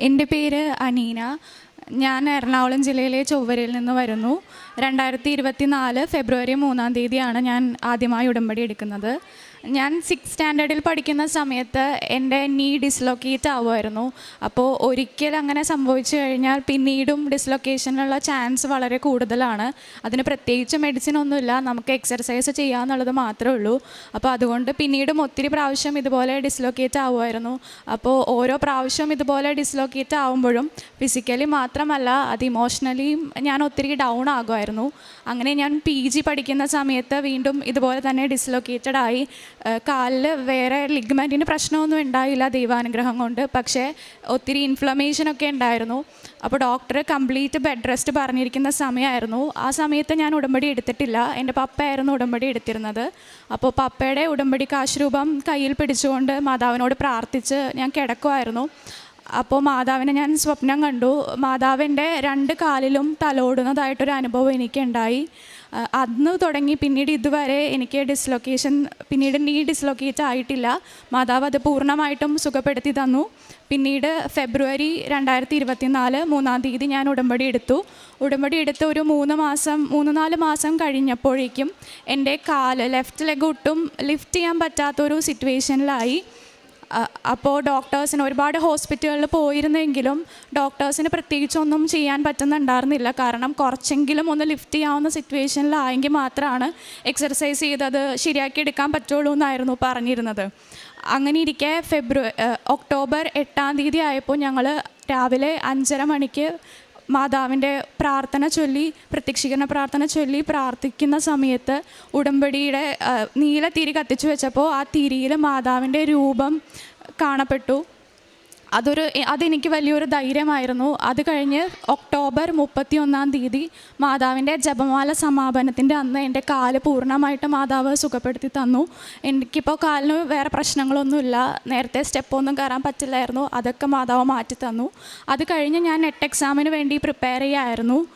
എന്റെ പേര് അനീന. ഞാൻ എറണാകുളം ജില്ലയിലെ ചൊവ്വരയിൽ നിന്ന് വരുന്നു. രണ്ടായിരത്തി ഇരുപത്തി നാല് ഫെബ്രുവരി മൂന്നാം തീയതിയാണ് ഞാൻ ആദ്യമായി ഉടമ്പടി എടുക്കുന്നത്. ഞാൻ സിക്സ് സ്റ്റാൻഡേർഡിൽ പഠിക്കുന്ന സമയത്ത് എന്റെ നീ ഡിസ്ലൊക്കേറ്റ് ആവുമായിരുന്നു. അപ്പോൾ ഒരിക്കൽ അങ്ങനെ സംഭവിച്ചു കഴിഞ്ഞാൽ പിന്നീടും ഡിസ്ലൊക്കേഷനുള്ള ചാൻസ് വളരെ കൂടുതലാണ്. അതിന് പ്രത്യേകിച്ച് മെഡിസിൻ ഒന്നുമില്ല. നമുക്ക് എക്സർസൈസ് ചെയ്യാന്നുള്ളത് മാത്രമേ ഉള്ളൂ. അപ്പോൾ അതുകൊണ്ട് പിന്നീടും ഒത്തിരി പ്രാവശ്യം ഇതുപോലെ ഡിസ്ലൊക്കേറ്റ് ആവുമായിരുന്നു. അപ്പോൾ ഓരോ പ്രാവശ്യം ഇതുപോലെ ഡിസ്ലൊക്കേറ്റ് ആവുമ്പോഴും ഫിസിക്കലി മാത്രമല്ല അത് ഇമോഷണലിയും ഞാൻ ഒത്തിരി ഡൗൺ ആകുമായിരുന്നു. അങ്ങനെ ഞാൻ പി ജി പഠിക്കുന്ന സമയത്ത് വീണ്ടും ഇതുപോലെ തന്നെ ഡിസ്ലൊക്കേറ്റഡ് ആയി. കാലിൽ വേറെ ലിഗ്മെന്റിന് പ്രശ്നമൊന്നും ഉണ്ടായില്ല ദൈവാനുഗ്രഹം കൊണ്ട്. പക്ഷേ ഒത്തിരി ഇൻഫ്ലമേഷൻ ഒക്കെ ഉണ്ടായിരുന്നു. അപ്പോൾ ഡോക്ടർ കംപ്ലീറ്റ് ബെഡ് റെസ്റ്റ് പറഞ്ഞിരിക്കുന്ന സമയമായിരുന്നു. ആ സമയത്ത് ഞാൻ ഉടമ്പടി എടുത്തിട്ടില്ല. എന്റെ പപ്പയായിരുന്നു ഉടമ്പടി എടുത്തിരുന്നത്. അപ്പോൾ പപ്പയുടെ ഉടമ്പടി കാശ് രൂപം കയ്യിൽ പിടിച്ചുകൊണ്ട് മാതാവിനോട് പ്രാർത്ഥിച്ച് ഞാൻ കിടക്കുമായിരുന്നു അപ്പോൾ മാതാവിനെ ഞാൻ സ്വപ്നം കണ്ടു. മാതാവിന്റെ രണ്ട് കാലിലും തലോടുന്നതായിട്ടൊരു അനുഭവം എനിക്കുണ്ടായി. അന്ന് തുടങ്ങി പിന്നീട് ഇതുവരെ എനിക്ക് ഡിസ്ലൊക്കേഷൻ പിന്നീട് നീ ഡിസ്ലൊക്കേറ്റ് ആയിട്ടില്ല. മാതാവ് അത് പൂർണമായിട്ടും സുഖപ്പെടുത്തി തന്നു. പിന്നീട് ഫെബ്രുവരി രണ്ടായിരത്തി ഇരുപത്തി നാല് മൂന്നാം തീയതി ഞാൻ ഉടമ്പടി എടുത്തു. ഉടമ്പടി എടുത്ത് ഒരു മൂന്ന് മാസം മൂന്ന് നാല് മാസം കഴിഞ്ഞപ്പോഴേക്കും എന്റെ കാൽ ലെഫ്റ്റ് ലെഗ് ഒട്ടും ലിഫ്റ്റ് ചെയ്യാൻ പറ്റാത്തൊരു സിറ്റുവേഷനിലായി അപ്പോൾ ഡോക്ടേഴ്സിന് ഒരുപാട് ഹോസ്പിറ്റലുകളിൽ പോയിരുന്നെങ്കിലും ഡോക്ടേഴ്സിന് പ്രത്യേകിച്ചൊന്നും ചെയ്യാൻ പറ്റുന്നുണ്ടായിരുന്നില്ല. കാരണം കുറച്ചെങ്കിലും ഒന്ന് ലിഫ്റ്റ് ചെയ്യാവുന്ന സിറ്റുവേഷനിലായെങ്കിൽ മാത്രമാണ് എക്സർസൈസ് ചെയ്തത് ശരിയാക്കി എടുക്കാൻ പറ്റുള്ളൂ എന്നായിരുന്നു പറഞ്ഞിരുന്നത്. അങ്ങനെ ഇരിക്കെ ഫെബ്രുവരി ഒക്ടോബർ എട്ടാം തീയതി ആയപ്പോൾ ഞങ്ങൾ രാവിലെ അഞ്ചര മണിക്ക് മാതാവിന്റെ പ്രാർത്ഥന ചൊല്ലി പ്രത്യക്ഷീകരണ പ്രാർത്ഥന ചൊല്ലി പ്രാർത്ഥിക്കുന്ന സമയത്ത് ഉടമ്പടിയുടെ നീല തിരി കത്തിച്ചു വെച്ചപ്പോൾ ആ തിരിയിൽ മാതാവിന്റെ രൂപം കാണപ്പെട്ടു. അതൊരു അതെനിക്ക് വലിയൊരു ധൈര്യമായിരുന്നു. അത് കഴിഞ്ഞ് ഒക്ടോബർ മുപ്പത്തി ഒന്നാം തീയതി മാതാവിന്റെ ജപമാല സമാപനത്തിന്റെ അന്ന് എന്റെ കാൽ പൂർണമായിട്ട് മാതാവ് സുഖപ്പെടുത്തി തന്നു. എനിക്കിപ്പോൾ കാലിന് വേറെ പ്രശ്നങ്ങളൊന്നുമില്ല. നേരത്തെ സ്റ്റെപ്പൊന്നും കയറാൻ പറ്റില്ലായിരുന്നു. അതൊക്കെ മാതാവ് മാറ്റി തന്നു. അത് കഴിഞ്ഞ് ഞാൻ നെറ്റ് എക്സാമിന് വേണ്ടി പ്രിപ്പയർ ചെയ്യായിരുന്നു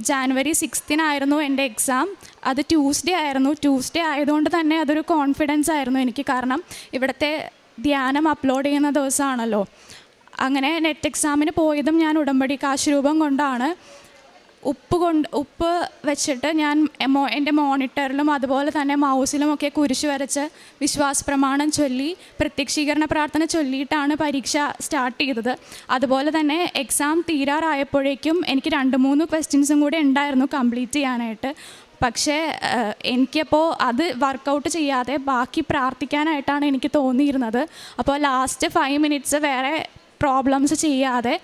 ജാനുവരി സിക്സ്തിനായിരുന്നു എന്റെ എക്സാം. അത് ട്യൂസ്ഡേ ആയിരുന്നു. ട്യൂസ്ഡേ ആയതുകൊണ്ട് തന്നെ അതൊരു കോൺഫിഡൻസ് ആയിരുന്നു എനിക്ക്. കാരണം ഇവിടുത്തെ ധ്യാനം അപ്ലോഡ് ചെയ്യുന്ന ദിവസമാണല്ലോ. അങ്ങനെ നെറ്റ് എക്സാമിന് പോയതും ഞാൻ ഉടമ്പടി കാശ് രൂപം കൊണ്ടാണ്. ഉപ്പ് കൊണ്ട് ഉപ്പ് വെച്ചിട്ട് ഞാൻ എന്റെ മോണിറ്ററിലും അതുപോലെ തന്നെ മൗസിലും ഒക്കെ കുരിശ് വരച്ച് വിശ്വാസ പ്രമാണം ചൊല്ലി പ്രത്യക്ഷീകരണ പ്രാർത്ഥന ചൊല്ലിയിട്ടാണ് പരീക്ഷ സ്റ്റാർട്ട് ചെയ്തത്. അതുപോലെ തന്നെ എക്സാം തീരാറായപ്പോഴേക്കും എനിക്ക് രണ്ട് മൂന്ന് ക്വസ്റ്റ്യൻസും കൂടെ ഉണ്ടായിരുന്നു കംപ്ലീറ്റ് ചെയ്യാനായിട്ട്. പക്ഷേ എനിക്കപ്പോൾ അത് വർക്കൗട്ട് ചെയ്യാതെ ബാക്കി പ്രാർത്ഥിക്കാനായിട്ടാണ് എനിക്ക് തോന്നിയിരുന്നത്. അപ്പോൾ ലാസ്റ്റ് ഫൈവ് മിനിറ്റ്സ് വേറെ പ്രോബ്ലംസ് ചെയ്യാതെ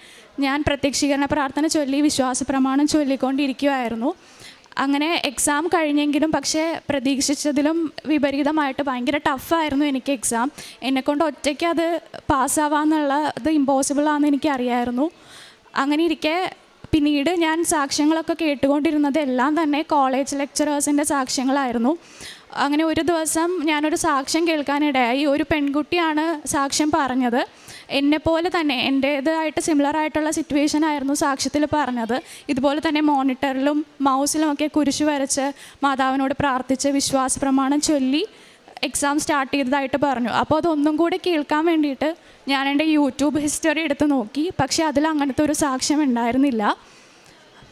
ഞാൻ പ്രത്യക്ഷീകരണ പ്രാർത്ഥന ചൊല്ലി വിശ്വാസ പ്രമാണം ചൊല്ലിക്കൊണ്ടിരിക്കുമായിരുന്നു അങ്ങനെ എക്സാം കഴിഞ്ഞെങ്കിലും പക്ഷേ പ്രതീക്ഷിച്ചതിലും വിപരീതമായിട്ട് ഭയങ്കര ടഫായിരുന്നു എനിക്ക് എക്സാം എന്നെക്കൊണ്ട് ഒറ്റയ്ക്ക് അത് പാസ്സാവാന്നുള്ള ഇത് ഇമ്പോസിബിൾ ആണെന്ന് എനിക്കറിയായിരുന്നു. അങ്ങനെ ഇരിക്കെ പിന്നീട് ഞാൻ സാക്ഷ്യങ്ങളൊക്കെ കേട്ടുകൊണ്ടിരുന്നത് എല്ലാം തന്നെ കോളേജ് ലെക്ചറേഴ്സിന്റെ സാക്ഷ്യങ്ങളായിരുന്നു. അങ്ങനെ ഒരു ദിവസം ഞാനൊരു സാക്ഷ്യം കേൾക്കാനിടയായി. ഒരു പെൺകുട്ടിയാണ് സാക്ഷ്യം പറഞ്ഞത്. എന്നെപ്പോലെ തന്നെ എന്റേതായിട്ട് സിമിലർ ആയിട്ടുള്ള സിറ്റുവേഷൻ ആയിരുന്നു സാക്ഷ്യത്തിൽ പറഞ്ഞത്. ഇതുപോലെ തന്നെ മോണിറ്ററിലും മൗസിലും ഒക്കെ കുരിശ് വരച്ച് മാതാവിനോട് പ്രാർത്ഥിച്ച് വിശ്വാസ പ്രമാണം ചൊല്ലി എക്സാം സ്റ്റാർട്ട് ചെയ്തതായിട്ട് പറഞ്ഞു. അപ്പോൾ അതൊന്നും കൂടി കേൾക്കാൻ വേണ്ടിയിട്ട് ഞാൻ എന്റെ യൂട്യൂബ് ഹിസ്റ്ററി എടുത്ത് നോക്കി. പക്ഷേ അതിൽ അങ്ങനത്തെ ഒരു സാക്ഷ്യം ഉണ്ടായിരുന്നില്ല.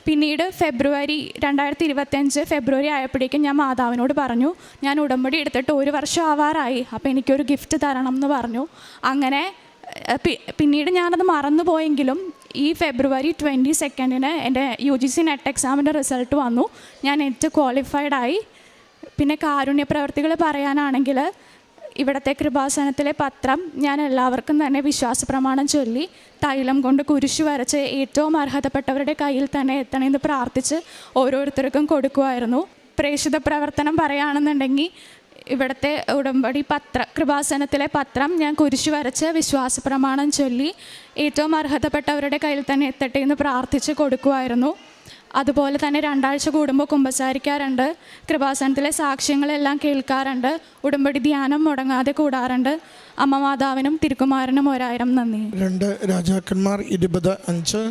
പിന്നീട് ഫെബ്രുവരി രണ്ടായിരത്തി ഇരുപത്തഞ്ച് ഫെബ്രുവരി ആയപ്പോഴേക്കും ഞാൻ മാതാവിനോട് പറഞ്ഞു ഞാൻ ഉടമ്പടി എടുത്തിട്ട് ഒരു വർഷം ആവാറായി. അപ്പോൾ എനിക്കൊരു ഗിഫ്റ്റ് തരണം എന്ന് പറഞ്ഞു. അങ്ങനെ പിന്നീട് ഞാനത് മറന്നുപോയെങ്കിലും ഈ ഫെബ്രുവരി ട്വന്റി സെക്കൻഡിന് എന്റെ യു ജി സി നെറ്റ് എക്സാമിന്റെ റിസൾട്ട് വന്നു. ഞാൻ നെറ്റ് ക്വാളിഫൈഡ് ആയി. പിന്നെ കാരുണ്യ പ്രവർത്തികൾ പറയാനാണെങ്കിൽ ഇവിടുത്തെ കൃപാസനത്തിലെ പത്രം ഞാൻ എല്ലാവർക്കും തന്നെ വിശ്വാസ പ്രമാണം ചൊല്ലി തൈലം കൊണ്ട് കുരിശു വരച്ച് ഏറ്റവും അർഹതപ്പെട്ടവരുടെ കയ്യിൽ തന്നെ എത്തണമെന്ന് പ്രാർത്ഥിച്ച് ഓരോരുത്തർക്കും കൊടുക്കുമായിരുന്നു. പ്രേക്ഷിത പ്രവർത്തനം പറയുകയാണെന്നുണ്ടെങ്കിൽ ഇവിടുത്തെ ഉടമ്പടി പത്ര കൃപാസനത്തിലെ പത്രം ഞാൻ കുരിശു വരച്ച് വിശ്വാസ പ്രമാണം ചൊല്ലി ഏറ്റവും അർഹതപ്പെട്ടവരുടെ കയ്യിൽ തന്നെ എത്തട്ടെ എന്ന് പ്രാർത്ഥിച്ച് കൊടുക്കുമായിരുന്നു അതുപോലെ തന്നെ രണ്ടാഴ്ച കൂടുമ്പോൾ കുമ്പസാരിക്കാറുണ്ട് കൃപാസനത്തിലെ സാക്ഷ്യങ്ങളെല്ലാം കേൾക്കാറുണ്ട് ഉടമ്പടി ധ്യാനം മുടങ്ങാതെ കൂടാറുണ്ട്. അമ്മ മാതാവിനും തിരുക്കുമാരനും ഒരായിരം നന്ദി. രണ്ട് രാജാക്കന്മാർ ഇരുപത് അഞ്ച്.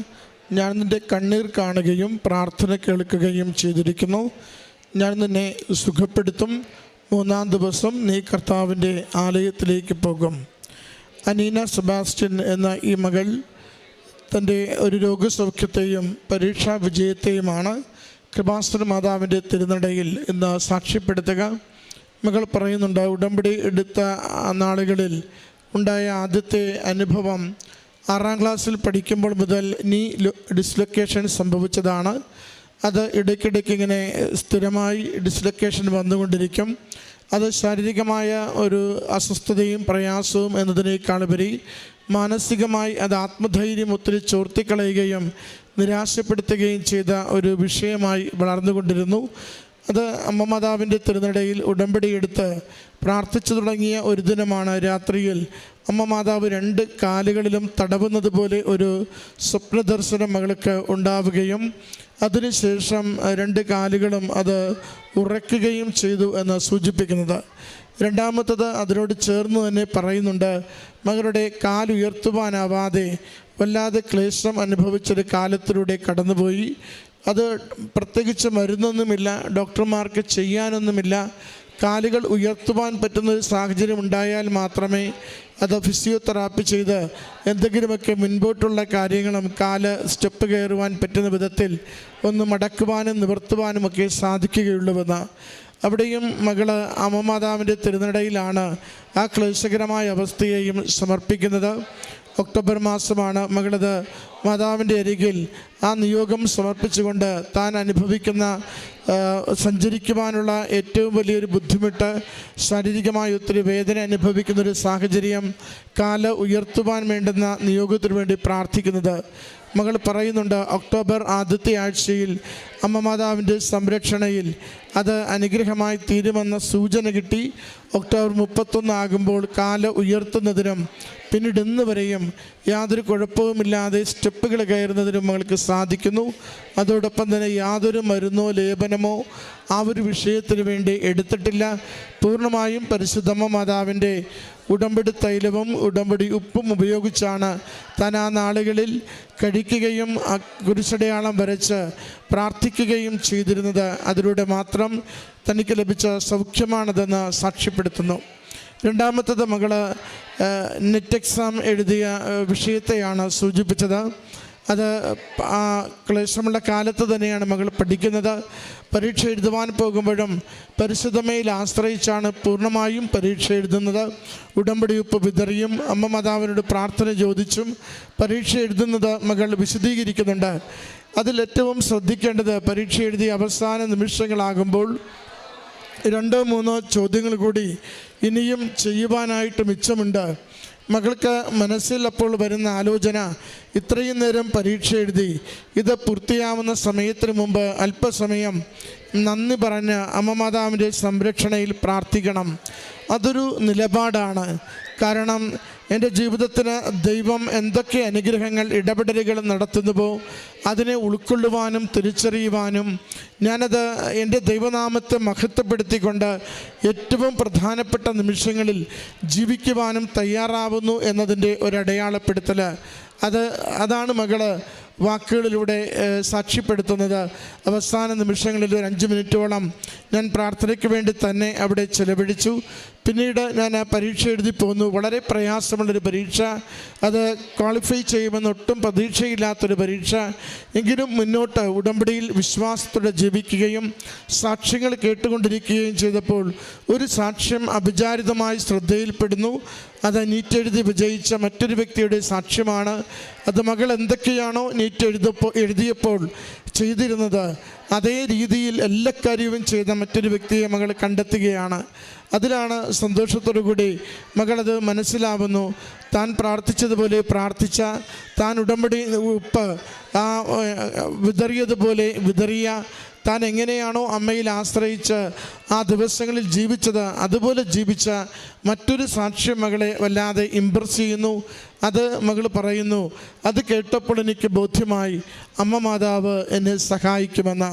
ഞാൻ നിന്റെ കണ്ണീർ കാണുകയും പ്രാർത്ഥന കേൾക്കുകയും ചെയ്തിരിക്കുന്നു. ഞാൻ നിന്നെ സുഖപ്പെടുത്തും. മൂന്നാം ദിവസം നീ കർത്താവിന്റെ ആലയത്തിലേക്ക് പോകും. അനീന സെബാസ്റ്റ്യൻ എന്ന ഈ മകൾ തന്റെ ഒരു രോഗസൗഖ്യത്തെയും പരീക്ഷാ വിജയത്തെയുമാണ് കൃപാസന മാതാവിന്റെ തിരുനടയിൽ ഇന്ന് സാക്ഷ്യപ്പെടുത്തുക. മകൾ പറയുന്നുണ്ട് ഉടമ്പടി എടുത്ത നാളുകളിൽ ഉണ്ടായ ആദ്യത്തെ അനുഭവം ആറാം ക്ലാസ്സിൽ പഠിക്കുമ്പോൾ മുതൽ നീ ഡിസ്ലൊക്കേഷൻ സംഭവിച്ചതാണ്. അത് ഇടയ്ക്കിടയ്ക്ക് ഇങ്ങനെ സ്ഥിരമായി ഡിസ്ലൊക്കേഷൻ വന്നുകൊണ്ടിരിക്കും. അത് ശാരീരികമായ ഒരു അസ്വസ്ഥതയും പ്രയാസവും എന്നതിനേക്കാളുപരി മാനസികമായി അത് ആത്മധൈര്യം ഒത്തിരി ചോർത്തിക്കളയുകയും നിരാശപ്പെടുത്തുകയും ചെയ്ത ഒരു വിഷയമായി വളർന്നുകൊണ്ടിരുന്നു. അത് അമ്മ മാതാവിന്റെ തിരുനടയിൽ ഉടമ്പടിയെടുത്ത് പ്രാർത്ഥിച്ചു തുടങ്ങിയ ഒരു ദിനമാണ് രാത്രിയിൽ അമ്മ മാതാവ് രണ്ട് കാലുകളിലും തടവുന്നത് പോലെ ഒരു സ്വപ്ന ദർശനം മകൾക്ക് ഉണ്ടാവുകയും അതിനുശേഷം രണ്ട് കാലുകളും അത് ഉറയ്ക്കുകയും ചെയ്തു എന്ന് സൂചിപ്പിക്കുന്നത്. രണ്ടാമത്തത് അതിനോട് ചേർന്ന് തന്നെ പറയുന്നുണ്ട് മകളുടെ കാലുയർത്തുവാനാവാതെ വല്ലാതെ ക്ലേശം അനുഭവിച്ചൊരു കാലത്തിലൂടെ കടന്നുപോയി. അത് പ്രത്യേകിച്ച് മരുന്നൊന്നുമില്ല ഡോക്ടർമാർക്ക് ചെയ്യാനൊന്നുമില്ല. കാലുകൾ ഉയർത്തുവാൻ പറ്റുന്ന ഒരു സാഹചര്യം ഉണ്ടായാൽ മാത്രമേ അത് ഫിസിയോതെറാപ്പി ചെയ്ത് എന്തെങ്കിലുമൊക്കെ മുൻപോട്ടുള്ള കാര്യങ്ങളും കാൽ സ്റ്റെപ്പ് കയറുവാൻ പറ്റുന്ന വിധത്തിൽ ഒന്ന് മടക്കുവാനും നിവർത്തുവാനും ഒക്കെ സാധിക്കുകയുള്ളൂവെന്ന്. അവിടെയും മകൾ അമ്മമാതാവിന്റെ തിരുനടയിലാണ് ആ ക്ലേശകരമായ അവസ്ഥയെയും സമർപ്പിക്കുന്നത്. ഒക്ടോബർ മാസമാണ് മകളത് മാതാവിന്റെ അരികിൽ ആ നിയോഗം സമർപ്പിച്ചുകൊണ്ട് താൻ അനുഭവിക്കുന്ന സഞ്ചരിക്കുവാനുള്ള ഏറ്റവും വലിയൊരു ബുദ്ധിമുട്ട് ശാരീരികമായി ഒത്തിരി വേദന അനുഭവിക്കുന്ന ഒരു സാഹചര്യം കാൽ ഉയർത്തുവാൻ വേണ്ടുന്ന നിയോഗത്തിനു വേണ്ടി പ്രാർത്ഥിക്കുന്നത്. മകൾ പറയുന്നുണ്ട് ഒക്ടോബർ ആദ്യത്തെ ആഴ്ചയിൽ അമ്മ മാതാവിന്റെ സംരക്ഷണയിൽ അത് അനുഗ്രഹമായി തീരുമെന്ന സൂചന കിട്ടി. ഒക്ടോബർ മുപ്പത്തൊന്ന് ആകുമ്പോൾ കാൽ ഉയർത്തുന്നതിനും പിന്നീട് ഇന്ന് വരെയും യാതൊരു കുഴപ്പവുമില്ലാതെ സ്റ്റെപ്പുകൾ കയറുന്നതിനും മകൾക്ക് സാധിക്കുന്നു. അതോടൊപ്പം തന്നെ യാതൊരു മരുന്നോ ലേപനമോ ആ ഒരു വിഷയത്തിന് വേണ്ടി എടുത്തിട്ടില്ല. പൂർണമായും പരിശുദ്ധമ്മ മാതാവിന്റെ ഉടമ്പടി തൈലവും ഉടമ്പടി ഉപ്പും ഉപയോഗിച്ചാണ് താൻ ആ നാളുകളിൽ കഴിക്കുകയും കുരിശടയാളം വരച്ച് പ്രാർത്ഥിക്കുകയും ചെയ്തിരുന്നത്. അതിലൂടെ മാത്രം തനിക്ക് ലഭിച്ച സൗഖ്യമാണതെന്ന് സാക്ഷ്യപ്പെടുത്തുന്നു. രണ്ടാമത്തത് മകൾ നെറ്റ് എക്സാം എഴുതിയ വിഷയത്തെയാണ് സൂചിപ്പിച്ചത്. അത് ആ ക്ലേശമുള്ള കാലത്ത് തന്നെയാണ് മകൾ പഠിക്കുന്നത്. പരീക്ഷ എഴുതുവാൻ പോകുമ്പോഴും പരിശുദ്ധമയിൽ ആശ്രയിച്ചാണ് പൂർണമായും പരീക്ഷ എഴുതുന്നത്. ഉടമ്പടി ഉപ്പ് വിതറിയും അമ്മ മാതാവിനോട് പ്രാർത്ഥന ചോദിച്ചും പരീക്ഷ എഴുതുന്നത് മകൾ വിശദീകരിക്കുന്നുണ്ട്. അതിലേറ്റവും ശ്രദ്ധിക്കേണ്ടത് പരീക്ഷ എഴുതിയ അവസാന നിമിഷങ്ങളാകുമ്പോൾ രണ്ടോ മൂന്നോ ചോദ്യങ്ങൾ കൂടി ഇനിയും ചെയ്യുവാനായിട്ട് മിച്ചമുണ്ട്. മകൾക്ക് മനസ്സിൽ അപ്പോൾ വരുന്ന ആലോചന ഇത്രയും നേരം പരീക്ഷ എഴുതി ഇത് പൂർത്തിയാവുന്ന സമയത്തിന് മുമ്പ് അല്പസമയം നന്ദി പറഞ്ഞ് അമ്മ മാതാവിന്റെ സംരക്ഷണയിൽ പ്രാർത്ഥിക്കണം. അതൊരു നിലപാടാണ്. കാരണം എന്റെ ജീവിതത്തിന് ദൈവം എന്തൊക്കെ അനുഗ്രഹങ്ങൾ ഇടപെടലുകൾ നടത്തുന്നുവോ അതിനെ ഉൾക്കൊള്ളുവാനും തിരിച്ചറിയുവാനും ഞാനത് എന്റെ ദൈവനാമത്തെ മഹത്വപ്പെടുത്തിക്കൊണ്ട് ഏറ്റവും പ്രധാനപ്പെട്ട നിമിഷങ്ങളിൽ ജീവിക്കുവാനും തയ്യാറാവുന്നു എന്നതിന്റെ ഒരടയാളപ്പെടുത്തൽ. അത് അതാണ് മകൾ വാക്കുകളിലൂടെ സാക്ഷ്യപ്പെടുത്തുന്നത്. അവസാന നിമിഷങ്ങളിൽ ഒരു അഞ്ച് മിനിറ്റോളം ഞാൻ പ്രാർത്ഥനയ്ക്ക് വേണ്ടി തന്നെ അവിടെ ചെലവഴിച്ചു. പിന്നീട് ഞാൻ ആ പരീക്ഷ എഴുതി പോന്നു. വളരെ പ്രയാസമുള്ളൊരു പരീക്ഷ. അത് ക്വാളിഫൈ ചെയ്യുമെന്ന് ഒട്ടും പ്രതീക്ഷയില്ലാത്തൊരു പരീക്ഷ. എങ്കിലും മുന്നോട്ട് ഉടമ്പടിയിൽ വിശ്വാസത്തോടെ ജീവിക്കുകയും സാക്ഷ്യങ്ങൾ കേട്ടുകൊണ്ടിരിക്കുകയും ചെയ്തപ്പോൾ ഒരു സാക്ഷ്യം അഭിചാരിതമായി ശ്രദ്ധയിൽപ്പെടുന്നു. അത് നീറ്റ് എഴുതി വിജയിച്ച മറ്റൊരു വ്യക്തിയുടെ സാക്ഷ്യമാണ്. അത് മകൾ എന്തൊക്കെയാണോ നീറ്റ് എഴുതപ്പോൾ എഴുതിയപ്പോൾ ചെയ്തിരുന്നത് അതേ രീതിയിൽ എല്ലാ കാര്യവും ചെയ്ത മറ്റൊരു വ്യക്തിയെ മകൾ കണ്ടെത്തുകയാണ്. അതിലാണ് സന്തോഷത്തോടു കൂടി മകളത് മനസ്സിലാവുന്നു. താൻ പ്രാർത്ഥിച്ചതുപോലെ പ്രാർത്ഥിച്ച താൻ ഉടമ്പടി ഉപ്പ് ആ വിതറിയതുപോലെ വിതറിയ താൻ എങ്ങനെയാണോ അമ്മയിൽ ആശ്രയിച്ച് ആ ദിവസങ്ങളിൽ ജീവിച്ചത് അതുപോലെ ജീവിച്ച മറ്റൊരു സാക്ഷ്യം മകളെ വല്ലാതെ ഇമ്പ്രസ് ചെയ്യുന്നു. അത് മകൾ പറയുന്നു അത് കേട്ടപ്പോൾ എനിക്ക് ബോധ്യമായി അമ്മ മാതാവ് എന്നെ സഹായിക്കുമെന്ന്.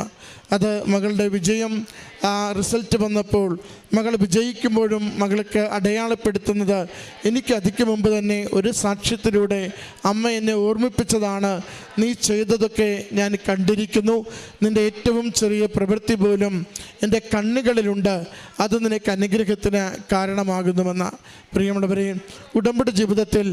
അത് മകളുടെ വിജയം ആ റിസൾട്ട് വന്നപ്പോൾ മകൾ വിജയിക്കുമ്പോഴും മകൾക്ക് അടയാളപ്പെടുത്തുന്നത് എനിക്ക് അതിക്ക് മുമ്പ് തന്നെ ഒരു സാക്ഷ്യത്തിലൂടെ അമ്മ എന്നെ ഓർമ്മിപ്പിച്ചതാണ്. നീ ചെയ്തതൊക്കെ ഞാൻ കണ്ടിരിക്കുന്നു. നിന്റെ ഏറ്റവും ചെറിയ പ്രവൃത്തി പോലും എന്റെ കണ്ണുകളിലുണ്ട്. അത് നിനക്ക് അനുഗ്രഹത്തിന് കാരണമാകുന്നുവെന്ന പ്രിയമുള്ളവരെ ഉടമ്പടി ജീവിതത്തിൽ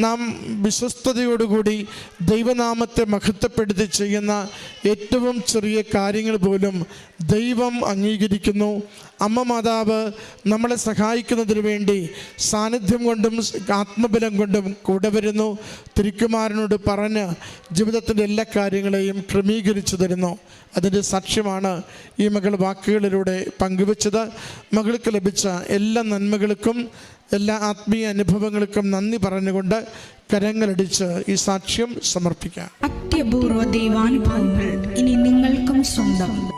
നാം വിശ്വസ്തയോടുകൂടി ദൈവനാമത്തെ മഹത്വപ്പെടുത്തി ചെയ്യുന്ന ഏറ്റവും ചെറിയ കാര്യങ്ങൾ പോലും ദൈവം അംഗീകരിക്കുന്നു അമ്മ മാതാവ് നമ്മളെ സഹായിക്കുന്നതിന് വേണ്ടി സാന്നിധ്യം കൊണ്ടും ആത്മബലം കൊണ്ടും കൂടെ വരുന്നു. തിരുക്കുമാരനോട് പറഞ്ഞ് ജീവിതത്തിന്റെ എല്ലാ കാര്യങ്ങളെയും ക്രമീകരിച്ചു തരുന്നു. അതിന്റെ സാക്ഷ്യമാണ് ഈ മകൾ വാക്കുകളിലൂടെ പങ്കുവച്ചത്. മകൾക്ക് ലഭിച്ച എല്ലാ നന്മകൾക്കും എല്ലാ ആത്മീയ അനുഭവങ്ങൾക്കും നന്ദി പറഞ്ഞുകൊണ്ട് കരങ്ങളടിച്ച് ഈ സാക്ഷ്യം സമർപ്പിക്കാം. അത്യപൂർവ ദൈവാനുഭവങ്ങൾ ഇനി നിങ്ങൾക്കും സ്വന്തം.